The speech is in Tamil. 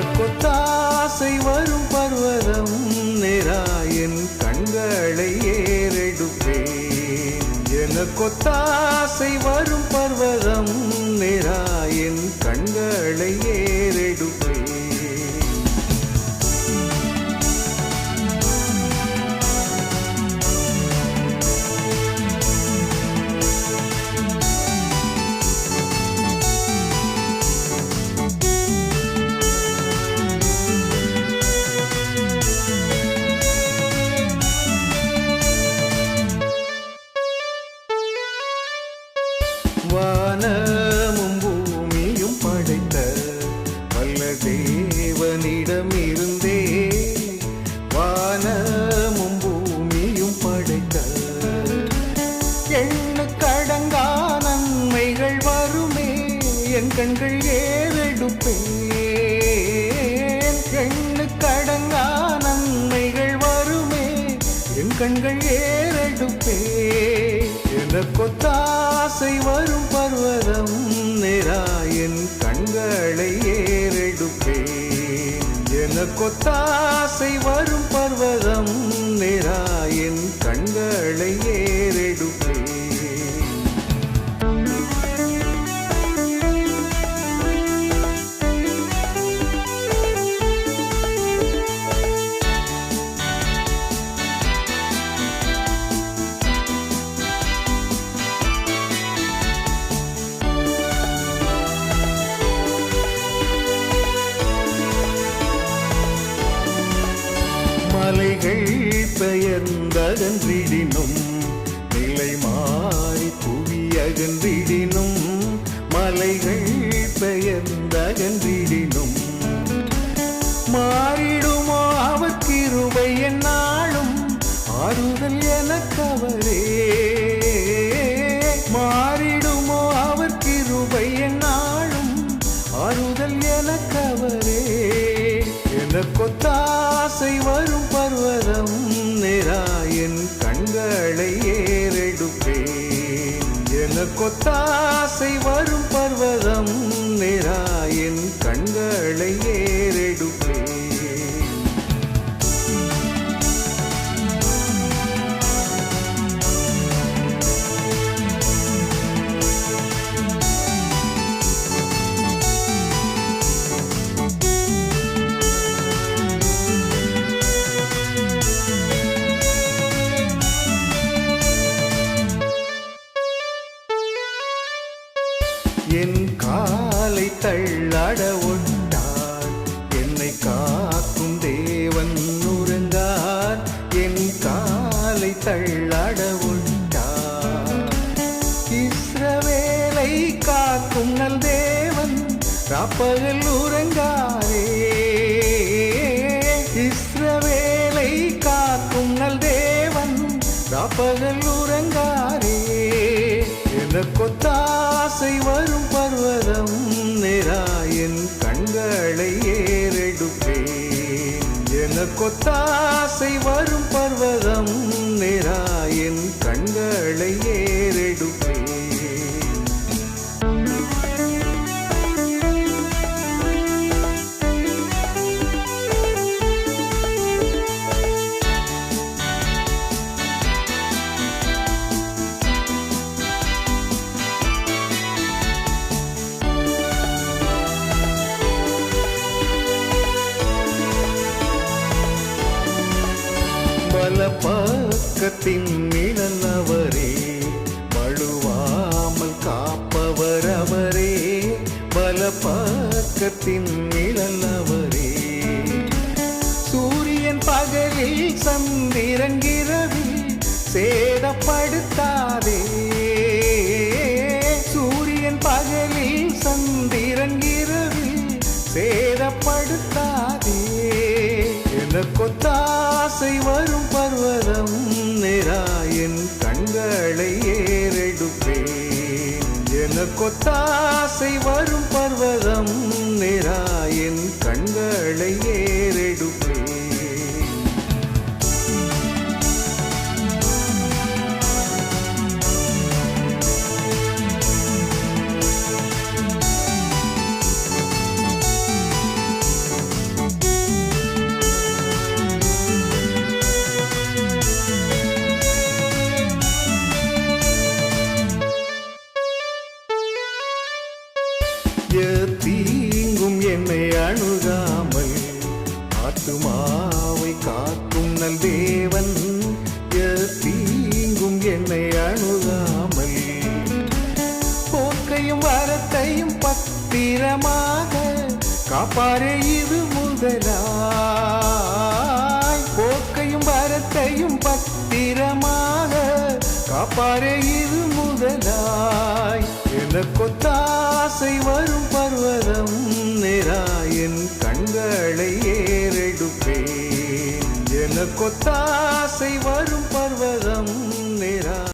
கொத்தாசை வரும் பர்வதம் நேராயன் கண்களை ஏறெடுப்பேன். என கொத்தாசை வரும் பர்வதம் நேராயன் கண்களை கிடைத்த படைத்த வல்ல தேவனிடமிருந்தே வானமும் பூமியும் படைத்த எண்ணு கடங்கா நன்மைகள் வருமே என் கண்கள் ஏறெடுப்பேன். எண்ணு கடங்கா நன்மைகள் வருமே என் கண்கள் ஏறெடுப்பே என கொத்தாசை வரும் கொத்தாசை வரும் பெயர்ந்தகன்றிடினும் நிலை மாறி புவி அகன்றிடினும் மலைகள் பெயர்ந்தகன்றிடினும். மாறிடுமோ அவக்கிருவை என்னாலும் ஆறுதல் எனக்கவரே. மாறிடுமோ அவக்கிருவை என்னாலும் ஆறுதல் எனக்கவரே. என கொத்தாசை வரும் என கொத்தாசை வரும் என் காலை தள்ளாட ஒட்டார். என்னை காக்கும் தேவன் உறங்கார் என் காலை தள்ளாட ஒட்டார். இஸ்ரவேலை காக்கும் நல் தேவன் ராப்பகல் உறங்காரே. இஸ்ரவேலை காக்கும் நல் தேவன் ராப்பகல் உறங்கார். எனக்கொத்தாசை வரும் பர்வதம் நேராயன் கண்களை ஏறெடுப்பேன். எனக்கொத்தாசை வரும் பக்கத்தின் நிழல் அவரே வழுவாமல் காப்பவர் அவரே பல பக்கத்தின் நிழல் அவரே சூரியன் பகலில் சந்திரன் இரவில் சேதப்படுத்தாதே. சூரியன் பகலில் சந்திரன் இரவில் சேதப்படுத்தாதே. எனக்கொத்தாசை வரும் பர்வதம் நேராயன் கண்களை ஏறெடுப்பேன். எனக்கொத்தாசை வரும் பர்வதம் நேராயன் கண்களை ஏ ஆத்துமாவை காக்கும் நல் தேவன் தீங்கும் என்னை அணுகாமல். போக்கையும் வரத்தையும் பத்திரமாக காப்பாரே இது முதலாய். போக்கையும் வரத்தையும் பத்திரமாக காப்பாரே இது முதலாய். எனக்கொத்தாசை வரும் பர்வதம் நேராயன் கண்களை ஏறெடுப்பேன் கொத்தாசை வரும் பர்வதம்.